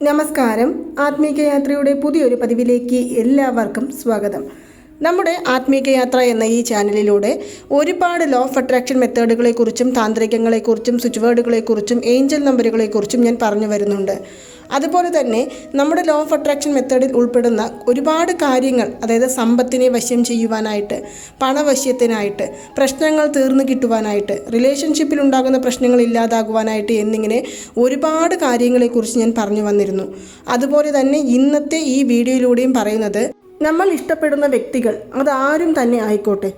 നമസ്കാരം. ആത്മീകയാത്രയുടെ പുതിയൊരു പതിവിലേക്ക് എല്ലാവർക്കും സ്വാഗതം. നമ്മുടെ ആത്മീകയാത്ര എന്ന ഈ ചാനലിലൂടെ ഒരുപാട് ലോ ഓഫ് അട്രാക്ഷൻ മെത്തേഡുകളെക്കുറിച്ചും താന്ത്രികങ്ങളെക്കുറിച്ചും സ്വിച്ച് വേർഡുകളെക്കുറിച്ചും ഏഞ്ചൽ നമ്പറുകളെക്കുറിച്ചും ഞാൻ പറഞ്ഞു വരുന്നുണ്ട്. അതുപോലെ തന്നെ നമ്മുടെ ലോ ഓഫ് അട്രാക്ഷൻ മെത്തേഡിൽ ഉൾപ്പെടുന്ന ഒരുപാട് കാര്യങ്ങൾ അതായത് സമ്പത്തിനെ വശ്യം ചെയ്യുവാനായിട്ട് പണവശ്യത്തിനായിട്ട് പ്രശ്നങ്ങൾ തീർന്നു കിട്ടുവാനായിട്ട് റിലേഷൻഷിപ്പിൽ ഉണ്ടാകുന്ന പ്രശ്നങ്ങൾ ഇല്ലാതാകുവാനായിട്ട് എന്നിങ്ങനെ ഒരുപാട് കാര്യങ്ങളെക്കുറിച്ച് ഞാൻ പറഞ്ഞു വന്നിരുന്നു. അതുപോലെ തന്നെ ഇന്നത്തെ ഈ വീഡിയോയിലൂടെയും പറയുന്നത് നമ്മൾ ഇഷ്ടപ്പെടുന്ന വ്യക്തികൾ അതാരും തന്നെ ആയിക്കോട്ടെ.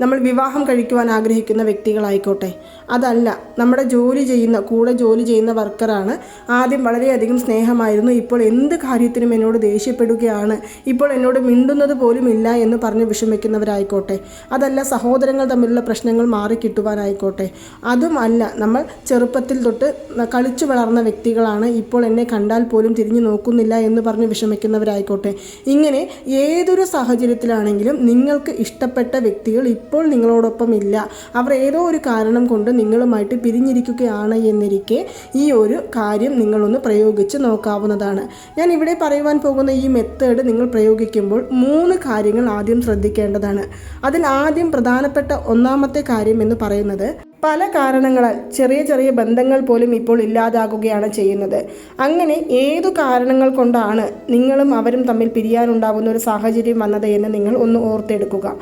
നമ്മൾ വിവാഹം കഴിക്കുവാൻ ആഗ്രഹിക്കുന്ന വ്യക്തികളായിക്കോട്ടെ. അതല്ല നമ്മുടെ ജോലി ചെയ്യുന്ന കൂടെ ജോലി ചെയ്യുന്ന വർക്കറാണ് ആദ്യം വളരെയധികം സ്നേഹമായിരുന്നു. ഇപ്പോൾ എന്ത് കാര്യത്തിനും എന്നോട് ദേഷ്യപ്പെടുകയാണ്. ഇപ്പോൾ എന്നോട് മിണ്ടുന്നത് പോലും ഇല്ല എന്ന് പറഞ്ഞ് വിഷമിക്കുന്നവരായിക്കോട്ടെ. അതല്ല സഹോദരങ്ങൾ തമ്മിലുള്ള പ്രശ്നങ്ങൾ മാറിക്കിട്ടുവാനായിക്കോട്ടെ അതും അല്ല നമ്മൾ ചെറുപ്പത്തിൽ തൊട്ട് കളിച്ചു വളർന്ന വ്യക്തികളാണ്. ഇപ്പോൾ എന്നെ കണ്ടാൽ പോലും തിരിഞ്ഞു നോക്കുന്നില്ല എന്ന് പറഞ്ഞ് വിഷമിക്കുന്നവരായിക്കോട്ടെ. ഇങ്ങനെ ഏതൊരു സാഹചര്യത്തിലാണെങ്കിലും നിങ്ങൾക്ക് ഇഷ്ടപ്പെട്ട വ്യക്തികൾ ഇപ്പോൾ നിങ്ങളോടൊപ്പം ഇല്ല. അവർ ഏതോ ഒരു കാരണം കൊണ്ട് നിങ്ങളുമായിട്ട് പിരിഞ്ഞിരിക്കുകയാണ് എന്നിരിക്കെ ഈ ഒരു കാര്യം നിങ്ങളൊന്ന് പ്രയോഗിച്ച് നോക്കാവുന്നതാണ്. ഞാൻ ഇവിടെ പറയുവാൻ പോകുന്ന ഈ മെത്തേഡ് നിങ്ങൾ പ്രയോഗിക്കുമ്പോൾ മൂന്ന് കാര്യങ്ങൾ ആദ്യം ശ്രദ്ധിക്കേണ്ടതാണ്. അതിൽ ആദ്യം പ്രധാനപ്പെട്ട ഒന്നാമത്തെ കാര്യം എന്ന് പറയുന്നത് പല കാരണങ്ങളാൽ ചെറിയ ചെറിയ ബന്ധങ്ങൾ പോലും ഇപ്പോൾ ഇല്ലാതാകുകയാണ് ചെയ്യുന്നത്. അങ്ങനെ ഏതു കാരണങ്ങൾ കൊണ്ടാണ് നിങ്ങളും അവരും തമ്മിൽ പിരിയാനുണ്ടാകുന്ന ഒരു സാഹചര്യം വന്നത് എന്ന് നിങ്ങൾ ഒന്ന് ഓർത്തെടുക്കുക.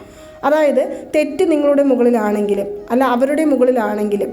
അതായത് തെറ്റ് നിങ്ങളുടെ മുകളിലാണെങ്കിലും അല്ല അവരുടെ മുകളിലാണെങ്കിലും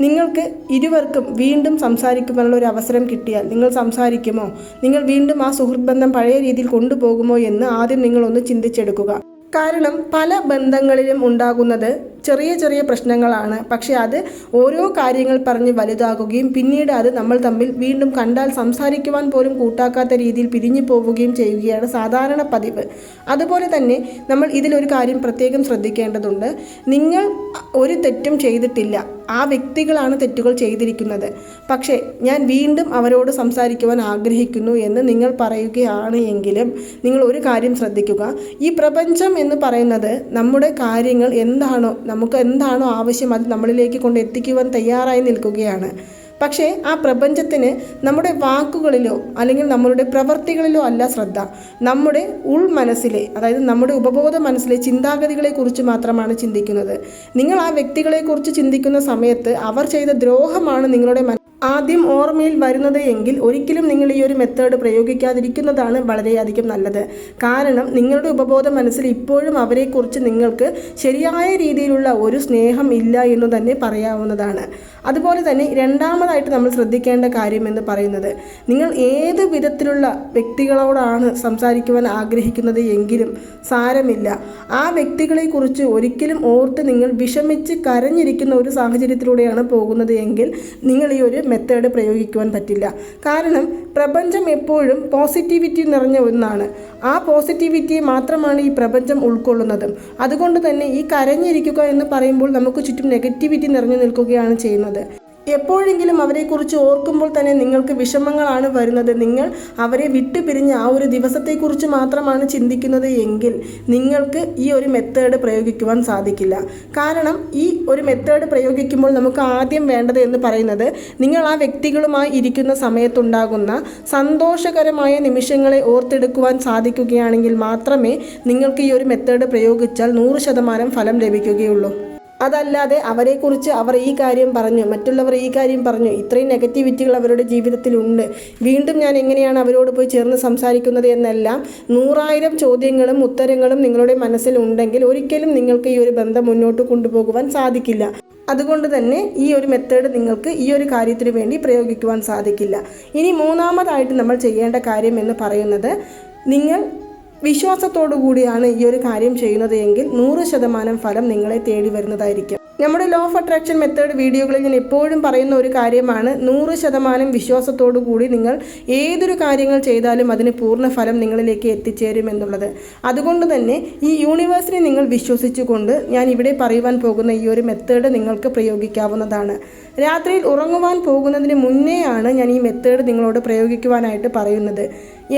നിങ്ങൾക്ക് ഇരുവർക്കും വീണ്ടും സംസാരിക്കുവാനുള്ള ഒരു അവസരം കിട്ടിയാൽ നിങ്ങൾ സംസാരിക്കുമോ? നിങ്ങൾ വീണ്ടും ആ സുഹൃത്ത് ബന്ധം പഴയ രീതിയിൽ കൊണ്ടുപോകുമോ എന്ന് ആദ്യം നിങ്ങളൊന്ന് ചിന്തിച്ചെടുക്കുക. കാരണം പല ബന്ധങ്ങളിലും ഉണ്ടാകുന്നത് ചെറിയ ചെറിയ പ്രശ്നങ്ങളാണ്. പക്ഷേ അത് ഓരോ കാര്യങ്ങൾ പറഞ്ഞ് വലുതാകുകയും പിന്നീട് അത് നമ്മൾ തമ്മിൽ വീണ്ടും കണ്ടാൽ സംസാരിക്കുവാൻ പോലും കൂട്ടാക്കാത്ത രീതിയിൽ പിരിഞ്ഞു പോവുകയും ചെയ്യുകയാണ് സാധാരണ പതിവ്. അതുപോലെ തന്നെ നമ്മൾ ഇതിലൊരു കാര്യം പ്രത്യേകം ശ്രദ്ധിക്കേണ്ടതുണ്ട്. നിങ്ങൾ ഒരു തെറ്റും ചെയ്തിട്ടില്ല. ആ വ്യക്തികളാണ് തെറ്റുകൾ ചെയ്തിരിക്കുന്നത്. പക്ഷേ ഞാൻ വീണ്ടും അവരോട് സംസാരിക്കുവാൻ ആഗ്രഹിക്കുന്നു എന്ന് നിങ്ങൾ പറയുകയാണ് എങ്കിലും നിങ്ങൾ ഒരു കാര്യം ശ്രദ്ധിക്കുക. ഈ പ്രപഞ്ചം എന്ന് പറയുന്നത് നമ്മുടെ കാര്യങ്ങൾ എന്താണോ നമുക്ക് എന്താണോ ആവശ്യം അത് നമ്മളിലേക്ക് കൊണ്ട് എത്തിക്കുവാൻ തയ്യാറായി നിൽക്കുകയാണ്. പക്ഷേ ആ പ്രപഞ്ചത്തിന് നമ്മുടെ വാക്കുകളിലോ അല്ലെങ്കിൽ നമ്മളുടെ പ്രവർത്തികളിലോ അല്ല ശ്രദ്ധ. നമ്മുടെ ഉൾ മനസ്സിലെ അതായത് നമ്മുടെ ഉപബോധ മനസ്സിലെ ചിന്താഗതികളെക്കുറിച്ച് മാത്രമാണ് ചിന്തിക്കുന്നത്. നിങ്ങൾ ആ വ്യക്തികളെക്കുറിച്ച് ചിന്തിക്കുന്ന സമയത്ത് അവർ ചെയ്ത ദ്രോഹമാണ് നിങ്ങളുടെ ആദ്യം ഓർമ്മയിൽ വരുന്നത് എങ്കിൽ ഒരിക്കലും നിങ്ങൾ ഈ ഒരു മെത്തേഡ് പ്രയോഗിക്കാതിരിക്കുന്നതാണ് വളരെയധികം നല്ലത്. കാരണം നിങ്ങളുടെ ഉപബോധ മനസ്സിൽ ഇപ്പോഴും അവരെക്കുറിച്ച് നിങ്ങൾക്ക് ശരിയായ രീതിയിലുള്ള ഒരു സ്നേഹം ഇല്ല എന്ന് തന്നെ പറയാവുന്നതാണ്. അതുപോലെ തന്നെ രണ്ടാമതായിട്ട് നമ്മൾ ശ്രദ്ധിക്കേണ്ട കാര്യം എന്ന് പറയുന്നത് നിങ്ങൾ ഏത് വിധത്തിലുള്ള വ്യക്തികളോടാണ് സംസാരിക്കുവാൻ ആഗ്രഹിക്കുന്നത് എങ്കിലും സാരമില്ല. ആ വ്യക്തികളെക്കുറിച്ച് ഒരിക്കലും ഓർത്ത് നിങ്ങൾ വിഷമിച്ച് കരഞ്ഞിരിക്കുന്ന ഒരു സാഹചര്യത്തിലൂടെയാണ് പോകുന്നത് എങ്കിൽ നിങ്ങൾ ഈ ഒരു മെത്തേഡ് പ്രയോഗിക്കുവാൻ പറ്റില്ല. കാരണം പ്രപഞ്ചം എപ്പോഴും പോസിറ്റിവിറ്റി നിറഞ്ഞ ഒന്നാണ്. ആ പോസിറ്റിവിറ്റിയെ മാത്രമാണ് ഈ പ്രപഞ്ചം ഉൾക്കൊള്ളുന്നതും. അതുകൊണ്ട് തന്നെ ഈ കരഞ്ഞിരിക്കുക എന്ന് പറയുമ്പോൾ നമുക്ക് ചുറ്റും നെഗറ്റിവിറ്റി നിറഞ്ഞു നിൽക്കുകയാണ് ചെയ്യുന്നത്. എപ്പോഴെങ്കിലും അവരെക്കുറിച്ച് ഓർക്കുമ്പോൾ തന്നെ നിങ്ങൾക്ക് വിഷമങ്ങളാണ് വരുന്നത്. നിങ്ങൾ അവരെ വിട്ടുപിരിഞ്ഞ ആ ഒരു ദിവസത്തെക്കുറിച്ച് മാത്രമാണ് ചിന്തിക്കുന്നത് എങ്കിൽ നിങ്ങൾക്ക് ഈ ഒരു മെത്തേഡ് പ്രയോഗിക്കുവാൻ സാധിക്കില്ല. കാരണം ഈ ഒരു മെത്തേഡ് പ്രയോഗിക്കുമ്പോൾ നമുക്ക് ആദ്യം വേണ്ടത് എന്ന് പറയുന്നത് നിങ്ങൾ ആ വ്യക്തികളുമായി ഇരിക്കുന്ന സമയത്തുണ്ടാകുന്ന സന്തോഷകരമായ നിമിഷങ്ങളെ ഓർത്തെടുക്കുവാൻ സാധിക്കുകയാണെങ്കിൽ മാത്രമേ നിങ്ങൾക്ക് ഈ ഒരു മെത്തേഡ് പ്രയോഗിച്ചാൽ നൂറ് ശതമാനം ഫലം ലഭിക്കുകയുള്ളൂ. അതല്ലാതെ അവരെക്കുറിച്ച് അവർ ഈ കാര്യം പറഞ്ഞു മറ്റുള്ളവർ ഈ കാര്യം പറഞ്ഞു. ഇത്രയും നെഗറ്റിവിറ്റികൾ അവരുടെ ജീവിതത്തിലുണ്ട്. വീണ്ടും ഞാൻ എങ്ങനെയാണ് അവരോട് പോയി ചേർന്ന് സംസാരിക്കുന്നത് എന്നെല്ലാം നൂറായിരം ചോദ്യങ്ങളും ഉത്തരങ്ങളും നിങ്ങളുടെ മനസ്സിലുണ്ടെങ്കിൽ ഒരിക്കലും നിങ്ങൾക്ക് ഈ ഒരു ബന്ധം മുന്നോട്ട് കൊണ്ടുപോകുവാൻ സാധിക്കില്ല. അതുകൊണ്ട് തന്നെ ഈ ഒരു മെത്തേഡ് നിങ്ങൾക്ക് ഈ ഒരു കാര്യത്തിന് വേണ്ടി പ്രയോഗിക്കുവാൻ സാധിക്കില്ല. ഇനി മൂന്നാമതായിട്ട് നമ്മൾ ചെയ്യേണ്ട കാര്യം എന്ന് പറയുന്നത് നിങ്ങൾ വിശ്വാസത്തോടു കൂടിയാണ് ഈ ഒരു കാര്യം ചെയ്യുന്നത് എങ്കിൽ നൂറ് ശതമാനം ഫലം നിങ്ങളെ തേടി വരുന്നതായിരിക്കും. നമ്മുടെ ലോ ഓഫ് അട്രാക്ഷൻ മെത്തേഡ് വീഡിയോകളിൽ ഞാൻ എപ്പോഴും പറയുന്ന ഒരു കാര്യമാണ് നൂറ് ശതമാനം വിശ്വാസത്തോടു കൂടി നിങ്ങൾ ഏതൊരു കാര്യങ്ങൾ ചെയ്താലും അതിന് പൂർണ ഫലം നിങ്ങളിലേക്ക് എത്തിച്ചേരും എന്നുള്ളത്. അതുകൊണ്ട് തന്നെ ഈ യൂണിവേഴ്സിനെ നിങ്ങൾ വിശ്വസിച്ചുകൊണ്ട് ഞാൻ ഇവിടെ പറയുവാൻ പോകുന്ന ഈ ഒരു മെത്തേഡ് നിങ്ങൾക്ക് പ്രയോഗിക്കാവുന്നതാണ്. രാത്രിയിൽ ഉറങ്ങുവാൻ പോകുന്നതിന് മുന്നേയാണ് ഞാൻ ഈ മെത്തേഡ് നിങ്ങളോട് പ്രയോഗിക്കുവാനായിട്ട് പറയുന്നത്.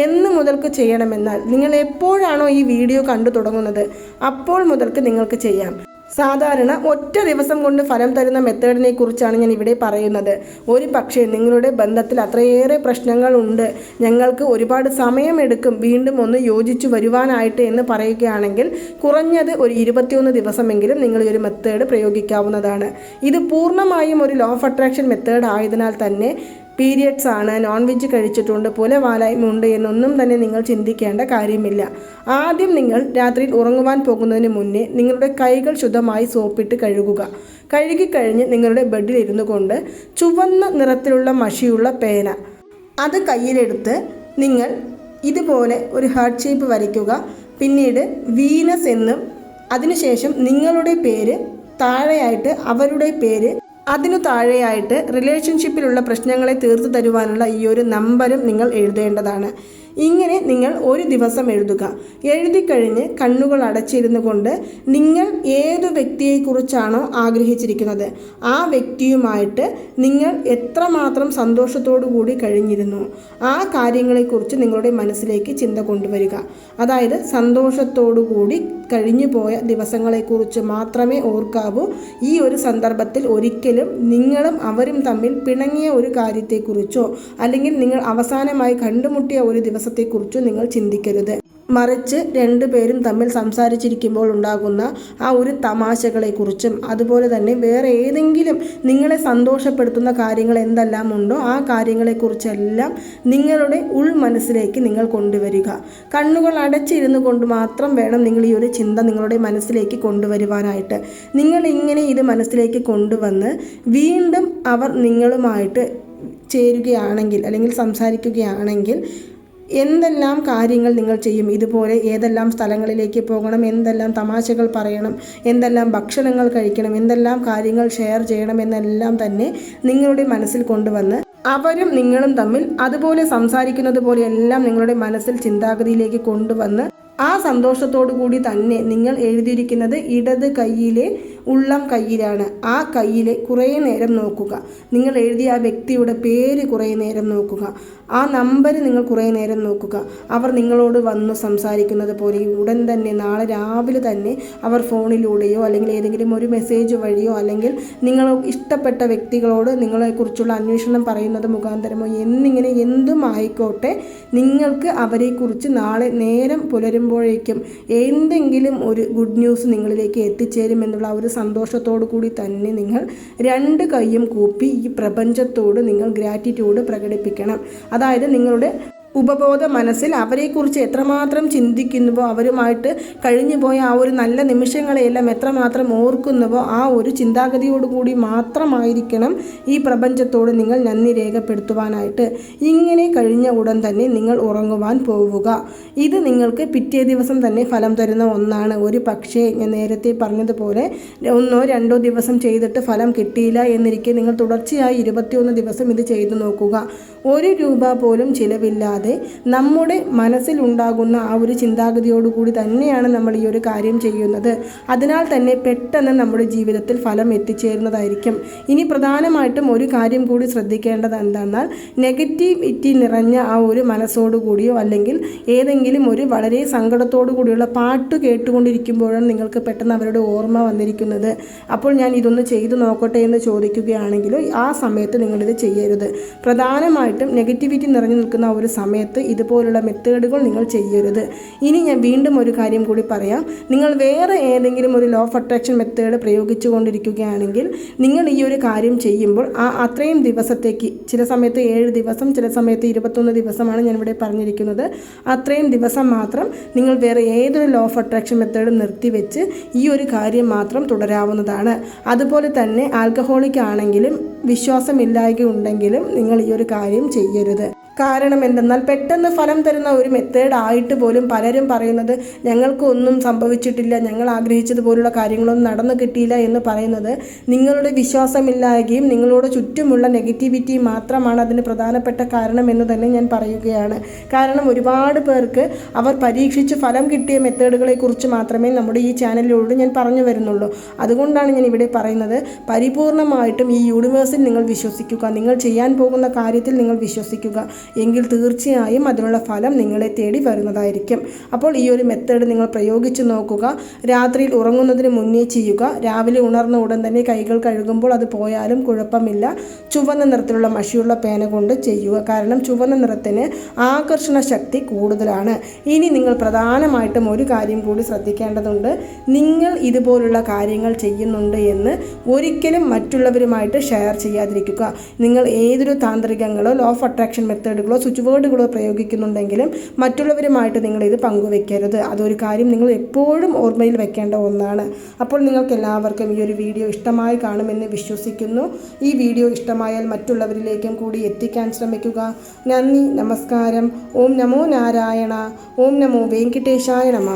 എന്ന് മുതൽക്ക് ചെയ്യണമെന്നാൽ നിങ്ങൾ എപ്പോഴാണോ ഈ വീഡിയോ കണ്ടു തുടങ്ങുന്നത് അപ്പോൾ മുതൽക്ക് നിങ്ങൾക്ക് ചെയ്യാം. സാധാരണ ഒറ്റ ദിവസം കൊണ്ട് ഫലം തരുന്ന മെത്തേഡിനെ കുറിച്ചാണ് ഞാൻ ഇവിടെ പറയുന്നത്. ഒരു പക്ഷേ നിങ്ങളുടെ ബന്ധത്തിൽ അത്രയേറെ പ്രശ്നങ്ങളുണ്ട്. ഞങ്ങൾക്ക് ഒരുപാട് സമയമെടുക്കും വീണ്ടും ഒന്ന് യോജിച്ചു വരുവാനായിട്ട് എന്ന് പറയുകയാണെങ്കിൽ കുറഞ്ഞത് ഒരു ഇരുപത്തിയൊന്ന് ദിവസമെങ്കിലും നിങ്ങൾ ഈ ഒരു മെത്തേഡ് പ്രയോഗിക്കാവുന്നതാണ്. ഇത് പൂർണമായും ഒരു ലോ ഓഫ് അട്രാക്ഷൻ മെത്തേഡ് ആയതിനാൽ തന്നെ പീരിയഡ്സ് ആണ്. നോൺ വെജ് കഴിച്ചിട്ടുണ്ട്. പോലെ വാലായ്മയുണ്ട് എന്നൊന്നും തന്നെ നിങ്ങൾ ചിന്തിക്കേണ്ട കാര്യമില്ല. ആദ്യം നിങ്ങൾ രാത്രിയിൽ ഉറങ്ങുവാൻ പോകുന്നതിന് മുന്നേ നിങ്ങളുടെ കൈകൾ ശുദ്ധമായി സോപ്പിട്ട് കഴുകുക. കഴുകിക്കഴിഞ്ഞ് നിങ്ങളുടെ ബെഡിൽ ഇരുന്നു കൊണ്ട് ചുവന്ന നിറത്തിലുള്ള മഷിയുള്ള പേന. അത് കയ്യിലെടുത്ത് നിങ്ങൾ ഇതുപോലെ ഒരു ഹാർട്ട് ഷേപ്പ് വരയ്ക്കുക. പിന്നീട് വീനസ് എന്നും അതിനുശേഷം നിങ്ങളുടെ പേര് താഴെയായിട്ട് അവരുടെ പേര് അതിനു താഴെയായിട്ട് റിലേഷൻഷിപ്പിലുള്ള പ്രശ്നങ്ങളെ തീർത്തു തരുവാനുള്ള ഈ ഒരു നമ്പരും നിങ്ങൾ എഴുതേണ്ടതാണ്. ഇങ്ങനെ നിങ്ങൾ ഒരു ദിവസം എഴുതുക. എഴുതി കഴിഞ്ഞ് കണ്ണുകൾ അടച്ചിരുന്നു കൊണ്ട് നിങ്ങൾ ഏതു വ്യക്തിയെക്കുറിച്ചാണോ ആഗ്രഹിച്ചിരിക്കുന്നത് ആ വ്യക്തിയുമായിട്ട് നിങ്ങൾ എത്രമാത്രം സന്തോഷത്തോടു കൂടി കഴിഞ്ഞിരുന്നു ആ കാര്യങ്ങളെക്കുറിച്ച് നിങ്ങളുടെ മനസ്സിലേക്ക് ചിന്ത കൊണ്ടുവരിക. അതായത് സന്തോഷത്തോടു കൂടി കഴിഞ്ഞു പോയ ദിവസങ്ങളെക്കുറിച്ച് മാത്രമേ ഓർക്കാവൂ. ഈ ഒരു സന്ദർഭത്തിൽ ഒരിക്കലും നിങ്ങളും അവരും തമ്മിൽ പിണങ്ങിയ ഒരു കാര്യത്തെക്കുറിച്ചോ അല്ലെങ്കിൽ നിങ്ങൾ അവസാനമായി കണ്ടുമുട്ടിയ ഒരു ദിവസത്തെക്കുറിച്ചോ നിങ്ങൾ ചിന്തിക്കരുത്. മറിച്ച് രണ്ടുപേരും തമ്മിൽ സംസാരിച്ചിരിക്കുമ്പോൾ ഉണ്ടാകുന്ന ആ ഒരു തമാശകളെക്കുറിച്ചും അതുപോലെ തന്നെ വേറെ ഏതെങ്കിലും നിങ്ങളെ സന്തോഷപ്പെടുത്തുന്ന കാര്യങ്ങൾ എന്തെല്ലാം ഉണ്ടോ ആ കാര്യങ്ങളെക്കുറിച്ചെല്ലാം നിങ്ങളുടെ ഉൾ മനസ്സിലേക്ക് നിങ്ങൾ കൊണ്ടുവരിക. കണ്ണുകൾ അടച്ചിരുന്നു കൊണ്ട് മാത്രം വേണം നിങ്ങൾ ഈ ഒരു ചിന്ത നിങ്ങളുടെ മനസ്സിലേക്ക് കൊണ്ടുവരുവാനായിട്ട്. നിങ്ങൾ ഇങ്ങനെ ഇത് മനസ്സിലേക്ക് കൊണ്ടുവന്ന് വീണ്ടും അവർ നിങ്ങളുമായിട്ട് ചേരുകയാണെങ്കിൽ അല്ലെങ്കിൽ സംസാരിക്കുകയാണെങ്കിൽ എന്തെല്ലാം കാര്യങ്ങൾ നിങ്ങൾ ചെയ്യും? ഇതുപോലെ ഏതെല്ലാം സ്ഥലങ്ങളിലേക്ക് പോകണം? എന്തെല്ലാം തമാശകൾ പറയണം? എന്തെല്ലാം ഭക്ഷണങ്ങൾ കഴിക്കണം? എന്തെല്ലാം കാര്യങ്ങൾ ഷെയർ ചെയ്യണം? എന്നെല്ലാം തന്നെ നിങ്ങളുടെ മനസ്സിൽ കൊണ്ടുവന്ന് അവരും നിങ്ങളും തമ്മിൽ അതുപോലെ സംസാരിക്കുന്നത് പോലെ എല്ലാം നിങ്ങളുടെ മനസ്സിൽ ചിന്താഗതിയിലേക്ക് കൊണ്ടുവന്ന് ആ സന്തോഷത്തോടു കൂടി തന്നെ നിങ്ങൾ എഴുതിയിരിക്കുന്നത് ഇടത് കൈയിലെ ഉള്ളം കയ്യിലാണ് ആ കയ്യിൽ കുറേ നേരം നോക്കുക. നിങ്ങൾ എഴുതിയ ആ വ്യക്തിയുടെ പേര് കുറേ നേരം നോക്കുക. ആ നമ്പർ നിങ്ങൾ കുറേ നേരം നോക്കുക. അവർ നിങ്ങളോട് വന്ന് സംസാരിക്കുന്നത് പോലെ ഉടൻ തന്നെ നാളെ രാവിലെ തന്നെ അവർ ഫോണിലൂടെയോ അല്ലെങ്കിൽ ഏതെങ്കിലും ഒരു മെസ്സേജ് വഴിയോ അല്ലെങ്കിൽ നിങ്ങൾ ഇഷ്ടപ്പെട്ട വ്യക്തികളോട് നിങ്ങളെക്കുറിച്ചുള്ള അന്വേഷണം പറയുന്നത് മുഖാന്തരമോ എന്നിങ്ങനെ എന്തും ആയിക്കോട്ടെ നിങ്ങൾക്ക് അവരെക്കുറിച്ച് നാളെ നേരം പുലരുമ്പോഴേക്കും എന്തെങ്കിലും ഒരു ഗുഡ് ന്യൂസ് നിങ്ങളിലേക്ക് എത്തിച്ചേരുമെന്നുള്ള ഒരു സന്തോഷത്തോടു കൂടി തന്നെ നിങ്ങൾ രണ്ട് കൈയും കൂപ്പി ഈ പ്രപഞ്ചത്തോട് നിങ്ങൾ ഗ്രാറ്റിറ്റ്യൂഡ് പ്രകടിപ്പിക്കണം. അതായത് നിങ്ങളുടെ ഉപബോധ മനസ്സിൽ അവരെക്കുറിച്ച് എത്രമാത്രം ചിന്തിക്കുന്നുവോ അവരുമായിട്ട് കഴിഞ്ഞു പോയ ആ ഒരു നല്ല നിമിഷങ്ങളെയെല്ലാം എത്രമാത്രം ഓർക്കുന്നുവോ ആ ഒരു ചിന്താഗതിയോടുകൂടി മാത്രമായിരിക്കണം ഈ പ്രപഞ്ചത്തോട് നിങ്ങൾ നന്ദി രേഖപ്പെടുത്തുവാനായിട്ട്. ഇങ്ങനെ കഴിഞ്ഞ ഉടൻ തന്നെ നിങ്ങൾ ഉറങ്ങുവാൻ പോവുക. ഇത് നിങ്ങൾക്ക് പിറ്റേ ദിവസം തന്നെ ഫലം തരുന്ന ഒന്നാണ്. ഒരു പക്ഷേ ഞാൻ നേരത്തെ പറഞ്ഞതുപോലെ ഒന്നോ രണ്ടോ ദിവസം ചെയ്തിട്ട് ഫലം കിട്ടിയില്ല എന്നിരിക്കെ നിങ്ങൾ തുടർച്ചയായി ഇരുപത്തിയൊന്ന് ദിവസം ഇത് ചെയ്തു നോക്കുക. ഒരു രൂപ പോലും ചിലവില്ലാതെ നമ്മുടെ മനസ്സിലുണ്ടാകുന്ന ആ ഒരു ചിന്താഗതിയോടുകൂടി തന്നെയാണ് നമ്മൾ ഈ ഒരു കാര്യം ചെയ്യുന്നത്. അതിനാൽ തന്നെ പെട്ടെന്ന് നമ്മുടെ ജീവിതത്തിൽ ഫലം എത്തിച്ചേരുന്നതായിരിക്കും. ഇനി പ്രധാനമായിട്ടും ഒരു കാര്യം കൂടി ശ്രദ്ധിക്കേണ്ടത് എന്താണെന്നാൽ നെഗറ്റിവിറ്റി നിറഞ്ഞ ആ ഒരു മനസ്സോടുകൂടിയോ അല്ലെങ്കിൽ ഏതെങ്കിലും ഒരു വളരെ സങ്കടത്തോടു കൂടിയുള്ള പാട്ട് കേട്ടുകൊണ്ടിരിക്കുമ്പോഴാണ് നിങ്ങൾക്ക് പെട്ടെന്ന് അവരുടെ ഓർമ്മ വന്നിരിക്കുന്നത്. അപ്പോൾ ഞാൻ ഇതൊന്ന് ചെയ്തു നോക്കട്ടെ എന്ന് ചോദിക്കുകയാണെങ്കിലോ ആ സമയത്ത് നിങ്ങളിത് ചെയ്യരുത്. പ്രധാനമായിട്ടും നെഗറ്റിവിറ്റി നിറഞ്ഞു നിൽക്കുന്ന ഒരു ഒരു സമയത്ത് ഇതുപോലുള്ള മെത്തേഡുകൾ നിങ്ങൾ ചെയ്യരുത്. ഇനി ഞാൻ വീണ്ടും ഒരു കാര്യം കൂടി പറയാം. നിങ്ങൾ വേറെ ഏതെങ്കിലും ഒരു ലോ ഓഫ് അട്രാക്ഷൻ മെത്തേഡ് പ്രയോഗിച്ചു കൊണ്ടിരിക്കുകയാണെങ്കിൽ നിങ്ങൾ ഈ ഒരു കാര്യം ചെയ്യുമ്പോൾ ആ അത്രയും ദിവസത്തേക്ക് ചില സമയത്ത് ഏഴ് ദിവസം ചില സമയത്ത് ഇരുപത്തൊന്ന് ദിവസമാണ് ഞാനിവിടെ പറഞ്ഞിരിക്കുന്നത്. അത്രയും ദിവസം മാത്രം നിങ്ങൾ വേറെ ഏതൊരു ലോ ഓഫ് അട്രാക്ഷൻ മെത്തേഡും നിർത്തിവെച്ച് ഈ ഒരു കാര്യം മാത്രം തുടരാവുന്നതാണ്. അതുപോലെ തന്നെ ആൽക്കഹോളിക് ആണെങ്കിലും വിശ്വാസമില്ലായ്മ ഉണ്ടെങ്കിലും നിങ്ങൾ ഈ ഒരു കാര്യം ചെയ്യരുത്. കാരണം എന്തെന്നാൽ പെട്ടെന്ന് ഫലം തരുന്ന ഒരു മെത്തേഡ് ആയിട്ട് പോലും പലരും പറയുന്നത് ഞങ്ങൾക്കൊന്നും സംഭവിച്ചിട്ടില്ല ഞങ്ങൾ ആഗ്രഹിച്ചതുപോലുള്ള കാര്യങ്ങളൊന്നും നടന്നു കിട്ടിയില്ല എന്ന് പറയുന്നത് നിങ്ങളുടെ വിശ്വാസമില്ലായ്കയും നിങ്ങളോട് ചുറ്റുമുള്ള നെഗറ്റിവിറ്റി മാത്രമാണ് അതിന് പ്രധാനപ്പെട്ട കാരണം എന്ന് തന്നെ ഞാൻ പറയുകയാണ്. കാരണം ഒരുപാട് പേർക്ക് അവർ പരീക്ഷിച്ച് ഫലം കിട്ടിയ മെത്തേഡുകളെക്കുറിച്ച് മാത്രമേ നമ്മുടെ ഈ ചാനലിലൂടെ ഞാൻ പറഞ്ഞു വരുന്നുള്ളൂ. അതുകൊണ്ടാണ് ഞാൻ ഇവിടെ പറയുന്നത് പരിപൂർണമായിട്ടും ഈ യൂണിവേഴ്സിൽ നിങ്ങൾ വിശ്വസിക്കുക നിങ്ങൾ ചെയ്യാൻ പോകുന്ന കാര്യത്തിൽ നിങ്ങൾ വിശ്വസിക്കുക. എങ്കിൽ തീർച്ചയായും അതിനുള്ള ഫലം നിങ്ങളെ തേടി വരുന്നതായിരിക്കും. അപ്പോൾ ഈ ഒരു മെത്തേഡ് നിങ്ങൾ പ്രയോഗിച്ച് നോക്കുക. രാത്രിയിൽ ഉറങ്ങുന്നതിന് മുന്നേ ചെയ്യുക. രാവിലെ ഉണർന്ന ഉടൻ തന്നെ കൈകൾ കഴുകുമ്പോൾ അത് പോയാലും കുഴപ്പമില്ല. ചുവന്ന നിറത്തിലുള്ള മഷിയുള്ള പേന കൊണ്ട് ചെയ്യുക. കാരണം ചുവന്ന നിറത്തിന് ആകർഷണ ശക്തി കൂടുതലാണ്. ഇനി നിങ്ങൾ പ്രധാനമായിട്ടും ഒരു കാര്യം കൂടി ശ്രദ്ധിക്കേണ്ടതുണ്ട്. നിങ്ങൾ ഇതുപോലുള്ള കാര്യങ്ങൾ ചെയ്യുന്നുണ്ട് എന്ന് ഒരിക്കലും മറ്റുള്ളവരുമായിട്ട് ഷെയർ ചെയ്യാതിരിക്കുക. നിങ്ങൾ ഏതൊരു താന്ത്രികങ്ങളോ ലോ ഓഫ് അട്രാക്ഷൻ മെത്തേഡുകളോ സ്വിച്ച് വേർഡുകളോ പ്രയോഗിക്കുന്നുണ്ടെങ്കിലും മറ്റുള്ളവരുമായിട്ട് നിങ്ങൾ ഇത് പങ്കുവെക്കരുത്. അതൊരു കാര്യം നിങ്ങൾ എപ്പോഴും ഓർമ്മയിൽ വെക്കേണ്ട ഒന്നാണ്. അപ്പോൾ നിങ്ങൾക്ക് എല്ലാവർക്കും ഈ ഒരു വീഡിയോ ഇഷ്ടമായി കാണുമെന്ന് വിശ്വസിക്കുന്നു. ഈ വീഡിയോ ഇഷ്ടമായാൽ മറ്റുള്ളവരിലേക്കും കൂടി എത്തിക്കാൻ ശ്രമിക്കുക. നന്ദി നമസ്കാരം. ഓം നമോ നാരായണ. ഓം നമോ വെങ്കിട്ടേശായ നമ.